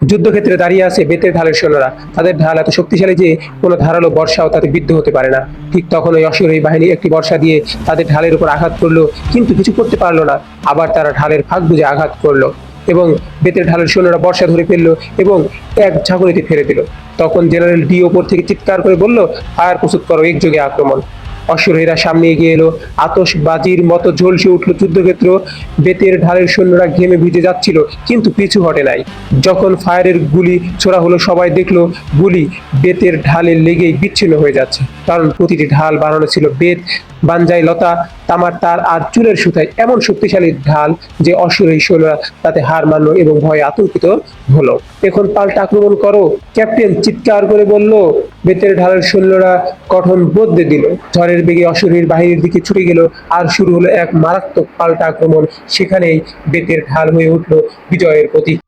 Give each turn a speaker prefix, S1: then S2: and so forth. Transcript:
S1: যুদ্ধক্ষেত্রে দাঁড়িয়ে আছে বেতের ঢালের সৈন্যরা। তাদের ঢাল এত শক্তিশালী যে কোনো ধারালো বর্ষাও তাতে বিদ্ধ হতে পারে না। ঠিক তখন ওই অশ্বারোহী বাহিনী একটি বর্ষা দিয়ে তাদের ঢালের উপর আঘাত করল, কিন্তু কিছু করতে পারল না। আবার তারা ঢালের ফাঁক বুঝে আঘাত করল এবং বেতের ঢালের সৈন্যরা বর্ষা ধরে ফেলল এবং এক ঝাঁকুনিতে ফেলে দিল। তখন জেনারেল ডি ওপর থেকে চিৎকার করে বলল, ফায়ার প্রস্তুত করো, একযোগে আক্রমণ। অশ্বরীরা সামনে এগিয়ে এলো। আতশবাজির মতো ঝলসে উঠল যুদ্ধক্ষেত্র। বেতের ঢালের সৈন্যরা ঘেমে ভিজে যাচ্ছিল, কিন্তু পিছু হটে নাই। যখন ফায়ারের গুলি ছোড়া হলো, সবাই দেখল গুলি বেতের ঢালে লেগেই বিচ্ছিন্ন হয়ে যাচ্ছে। কারণ প্রতিটি ঢাল বানানো ছিল বেত বাঞ্জাই লতা, তামার তার আর চুলের সুতায়। এমন শক্তিশালী ঢাল যে অশ্বরী সৈন্যরা তাতে হার মানলো এবং ভয়ে আতঙ্কিত হলো। এখন পাল্টা আক্রমণ করো। ক্যাপ্টেন চিৎকার করে বলল, বেতের ঢালের সৈন্যরা গঠন বদলে দিল। ঝড়ের বেগে অশরীর বাহিরের দিকে ছুটে গেল। আর শুরু হলো এক মারাত্মক পাল্টা আক্রমণ। সেখানেই বেতের ঢাল হয়ে উঠল বিজয়ের প্রতীক।